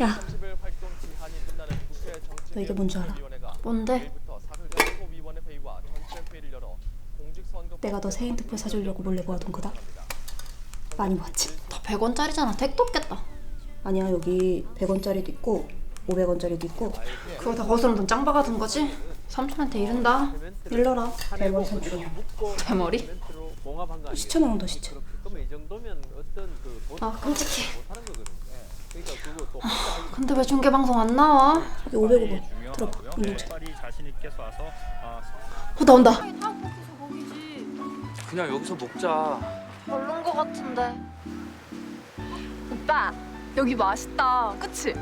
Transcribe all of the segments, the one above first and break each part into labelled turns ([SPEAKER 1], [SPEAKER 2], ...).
[SPEAKER 1] 야, 너 이게 뭔지 알아?
[SPEAKER 2] 뭔데?
[SPEAKER 1] 내가 너새 핸드폰 사주려고 몰래 모아둔 거다. 많이 모았지?
[SPEAKER 2] 다 100원짜리잖아. 택도 없겠다.
[SPEAKER 1] 아니야 여기 100원짜리도 있고 500원짜리도 있고
[SPEAKER 2] 그거 다 거스름 돈 짱 박아 둔 거지? 삼촌한테 이른다.
[SPEAKER 1] 일러라 대머리 삼촌
[SPEAKER 2] 대머리?
[SPEAKER 1] 시체 나온다 시체
[SPEAKER 2] 돈아 끔찍해.
[SPEAKER 3] 또
[SPEAKER 2] 근데 왜 중계 방송 안 나와?
[SPEAKER 1] 여기 500원 들어봐
[SPEAKER 4] 쏴서 아,
[SPEAKER 2] 어 나온다.
[SPEAKER 5] 그냥 여기서 먹자.
[SPEAKER 2] 별론 거 같은데.
[SPEAKER 6] 오빠 여기 맛있다 그치?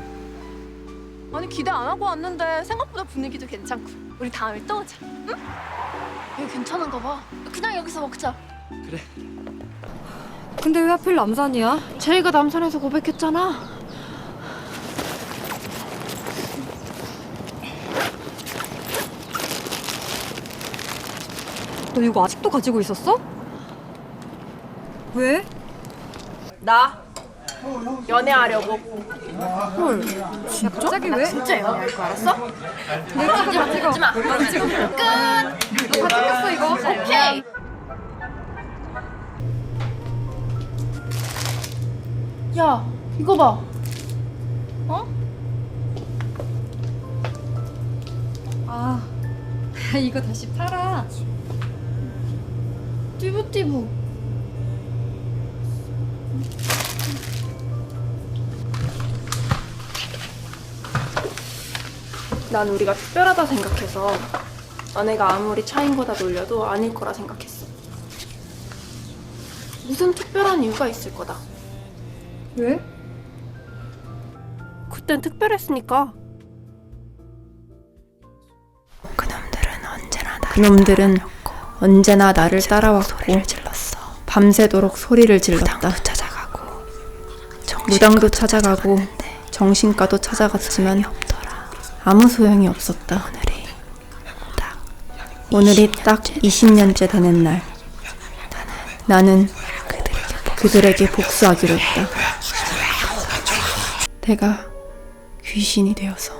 [SPEAKER 6] 아니 기대 안 하고 왔는데 생각보다 분위기도 괜찮고 우리 다음에 또 오자 응? 여기 괜찮은가 봐 그냥 여기서 먹자
[SPEAKER 7] 근데 왜 하필 남산이야?
[SPEAKER 2] 제이가 남산에서 고백했잖아.
[SPEAKER 7] 너 이거 아직도 가지고 있었어? 왜?
[SPEAKER 6] 나 연애하려고.
[SPEAKER 7] 헐 야, 갑자기 왜?
[SPEAKER 6] 진짜 연애할 거 알았어?
[SPEAKER 7] 내가 찍어 찍어.
[SPEAKER 6] 하지마
[SPEAKER 7] 나도 찍어.
[SPEAKER 6] 끝.
[SPEAKER 7] 다 찍혔어 이거?
[SPEAKER 6] 오케이.
[SPEAKER 2] 야 이거 봐.
[SPEAKER 7] 아 이거 다시 팔아
[SPEAKER 2] 띠부띠부. 난 우리가 특별하다 생각해서 너네가 아무리 차인 거다 놀려도 아닐 거라 생각했어. 무슨 특별한 이유가 있을 거다.
[SPEAKER 7] 왜?
[SPEAKER 2] 그땐 특별했으니까. 그놈들은 언제나 나를 따라왔고 밤새도록 소리를 질렀다. 무당도 찾아가고 정신과도 찾아갔지만 아무 소용이 없었다. 오늘이 딱 20년째 되는 날. 나는 그들에게 복수하기로 했다. 내가 귀신이 되어서.